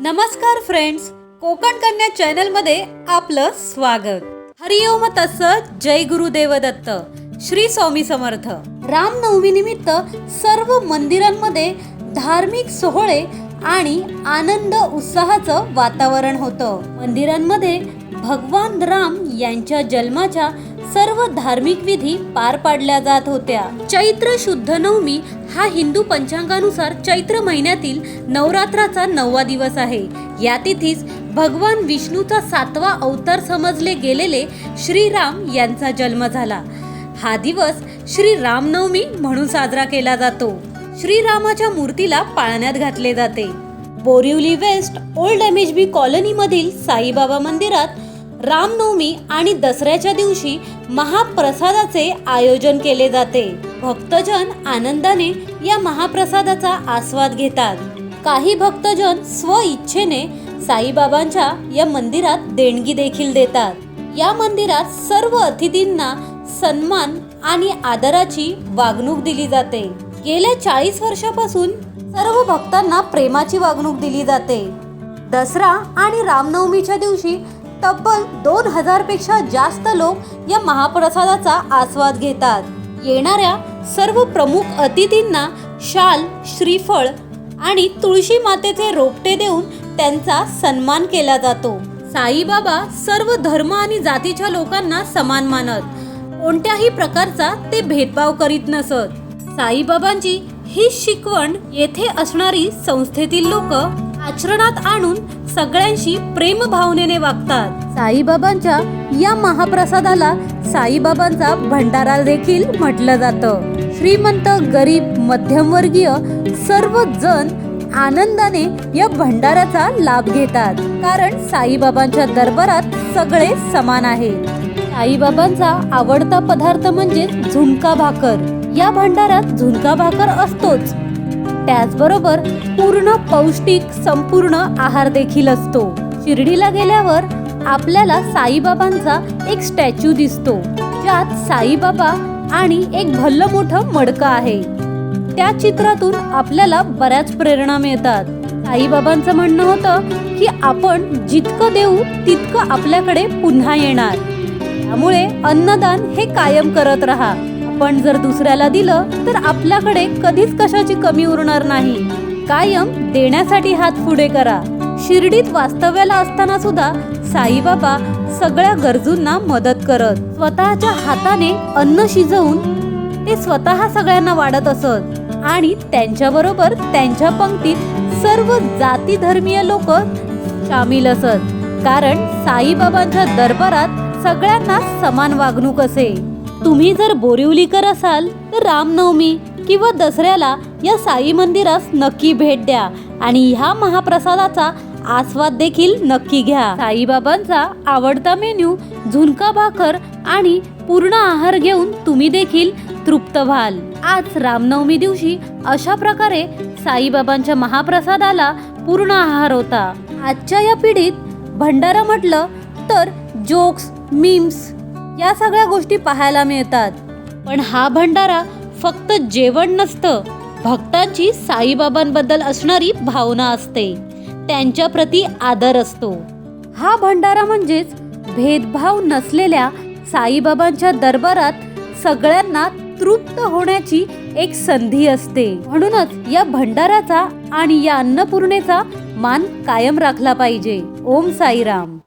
नमस्कार फ्रेंड्स कोकण कन्या चॅनलमध्ये आपलं स्वागत. हरिओम तस जय गुरुदेव दत्त. श्री स्वामी समर्थ. रामनवमी निमित्त सर्व मंदिरांमध्ये धार्मिक सोहळे आणि आनंद उत्साहाचं वातावरण होतं. मंदिरांमध्ये भगवान राम यांच्या जन्माच्या सर्व धार्मिक विधी पार पाडल्या जात होत्या. चैत्र शुद्ध नवमी हा हिंदू पंचांगानुसार चैत्र महिन्यातील नवरात्राचा नववा दिवस आहे. या तिथीस भगवान विष्णूचा सातवा अवतार समजले गेलेले श्रीराम यांचा जन्म झाला. हा दिवस श्री रामनवमी म्हणून साजरा केला जातो. श्रीरामाच्या मूर्तीला पाळण्यात घातले जाते. Borivali west old M H B कॉलनीमधील Saibaba मंदिरात रामनवमी आणि दसऱ्याच्या दिवशी महाप्रसादाचे आयोजन केले जाते. भक्तजन आनंदाने या महाप्रसादाचा आस्वाद घेतात. काही भक्तजन स्व इच्छेने साईबाबांच्या या मंदिरात देणगी देखील देतात. या मंदिरात सर्व अतिथींना सन्मान आणि आदराची वागणूक दिली जाते. गेल्या चाळीस वर्षापासून सर्व भक्तांना प्रेमाची वागणूक दिली जाते. दसरा आणि रामनवमीच्या दिवशी तब्बल दोन हजारपेक्षा जास्त लोक या महाप्रसादाचा आस्वाद घेतात. येणाऱ्या सर्व प्रमुख अतिथींना शाल श्रीफळ आणि तुळशी मातेचे रोपटे देऊन त्यांचा सन्मान केला जातो. साईबाबा सर्व धर्म आणि जातीच्या लोकांना समान मानत कोणत्याही प्रकारचा ते भेदभाव करीत नसत. साईबाबांची ही शिकवण येथे असणारी संस्थेतील लोक आचरणात आणून सगळ्यांशी प्रेम भावनेने वागतात. साईबाबांच्या या महाप्रसादाला साईबाबांचा भंडारा देखील म्हटलं जातं. श्रीमंत गरीब मध्यमवर्गीय सर्व जण आनंदाने या भंडाराचा लाभ घेतात. कारण साईबाबांच्या दरबारात सगळे समान आहेत साईबाबांचा आवडता पदार्थ म्हणजे झुणका भाकर. या भंडारात झुणका भाकर असतोच. त्याचबरोबर पूर्ण पौष्टिक संपूर्ण आहार देखील असतो. शिर्डीला गेल्यावर आपल्याला साईबाबांचा एक स्टॅच्यू दिसतो ज्यात साईबाबा आणि एक भल्ल मोठं मडकं आहे. त्या चित्रातून आपल्याला बऱ्याच प्रेरणा मिळतात. साईबाबांचं म्हणणं होतं की आपण जितकं देऊ तितकं आपल्याकडे पुन्हा येणार. त्यामुळे अन्नदान हे कायम करत राहा. पण जर दुसऱ्याला दिलं तर आपल्याकडे कधीच कशाची कमी उरणार नाही. कायम देण्यासाठी हात पुढे करा. शिर्डीत वास्तव्याला असताना सुद्धा साईबाबा सगळ्या गरजूंना मदत करत स्वतःच्या हाताने अन्न शिजवून ते स्वतः सगळ्यांना वाढत असत. आणि त्यांच्याबरोबर त्यांच्या पंक्तीत सर्व जाती धर्मीय लोक सामील असत. कारण साईबाबांच्या दरबारात सगळ्यांना समान वागणूक असे. तुम्ही जर बोरिवलीकर असाल तर रामनवमी किंवा दसऱ्याला या साई मंदिरास नक्की भेट द्या आणि ह्या महाप्रसादाचा आस्वाद देखील नक्की घ्या. साईबाबांचा आवडता मेन्यू झुणका भाकर आणि पूर्ण आहार घेऊन तुम्ही देखील तृप्त व्हाल. आज रामनवमी दिवशी अशा प्रकारे साईबाबांच्या महाप्रसादाला पूर्ण आहार होता. आजच्या या पिढीत भंडारा म्हटलं तर जोक्स मीम्स या सगळ्या गोष्टी पाहायला मिळतात. पण हा भंडारा फक्त जेवण नसतं भक्तांची साईबाबांबद्दल असणारी भावना असते. त्यांच्या प्रती आदर असतो. हा भंडारा म्हणजेच भेदभाव नसलेल्या साईबाबांच्या दरबारात सगळ्यांना तृप्त होण्याची एक संधी असते. म्हणूनच या भंडाराचा आणि या अन्नपूर्णेचा मान कायम राखला पाहिजे. ओम साईराम.